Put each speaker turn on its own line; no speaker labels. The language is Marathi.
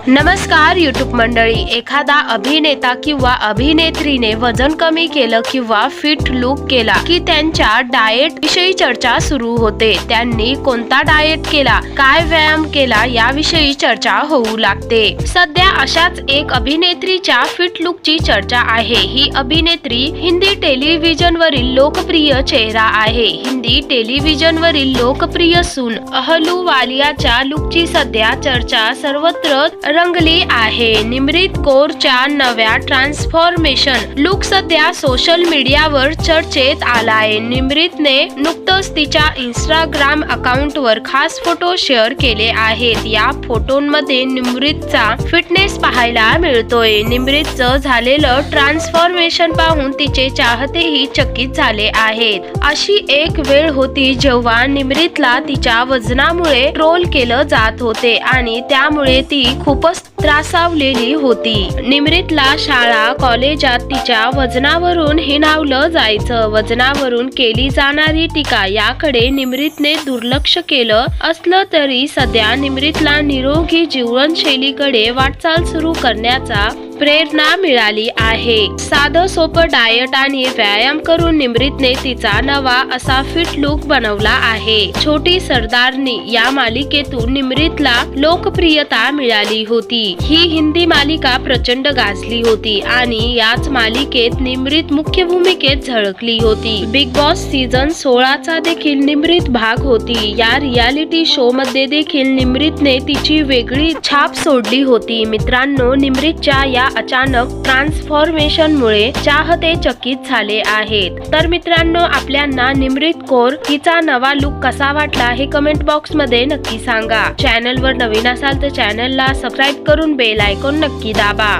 नमस्कार युट्यूब मंडळी. एखादा अभिनेता किंवा अभिनेत्रीने वजन कमी केलं किंवा फिट लुक केला की त्यांच्या डाएट विषयी चर्चा सुरू होते. त्यांनी कोणता डाएट केला काय व्यायाम केला याविषयी चर्चा होऊ लागते. सध्या अशाच एक अभिनेत्रीच्या फिट लुकची चर्चा आहे. ही अभिनेत्री हिंदी टेलिव्हिजन वरील लोकप्रिय चेहरा आहे. हिंदी टेलिव्हिजन वरील लोकप्रिय सून अहलुवालियाच्या लुकची सध्या चर्चा सर्वत्र रंगली आहे. निमरीत कौरच्या नव्या ट्रान्सफॉर्मेशन लुक सध्या सोशल मीडियावर चर्चेत आलाय. निमरीतने नुकतंच तिच्या इंस्टाग्राम अकाउंटवर खास फोटो शेअर केले आहेत. या फोटोंमध्ये निमरीतचा फिटनेस पाहायला मिळतोय. निमरीतचं झालेलं ट्रान्सफॉर्मेशन पाहून तिचे चाहतेही चकित झाले आहेत. अशी एक वेळ होती जेव्हा निमरीतला तिच्या वजनामुळे ट्रोल केलं जात होते आणि त्यामुळे ती खूप खूपच त्रासावलेली होती. निमरीतला शाळा कॉलेजात तिच्या वजनावरून हिणावलं जायचं. वजनावरून केली जाणारी टीका याकडे निमरीतने दुर्लक्ष केलं असलं तरी सध्या निमरीतला निरोगी जीवनशैलीकडे वाटचाल सुरू करण्याचा प्रेरणा मिळाली आहे. साधं सोपं डाएट आणि व्यायाम करून निमरीतने तिचा नवा असा फिट लुक बनवला आहे. छोटी सरदारनी या मालिकेतून निमरीतला लोकप्रियता मिळाली होती. ही हिंदी मालिका प्रचंड गाजली होती आणि याच मालिकेत निमरीत मुख्य भूमिकेत झळकली होती. बिग बॉस सीझन सोळाचा देखील निमरीत भाग होती. या रियालिटी शो मध्ये देखील निमरीतने तिची वेगळी छाप सोडली होती. मित्रांनो निमरीतच्या या अचानक ट्रान्सफॉर्मेशन मुळे चाहते चकित झाले आहेत. तर मित्रांनो आपल्यांना निमरीत कौर हिचा नवा लुक कसा वाटला हे कमेंट बॉक्समध्ये नक्की सांगा. चॅनल वर नवीन असाल तर चॅनलला सबस्क्राईब करून बेल आयकॉन नक्की दाबा.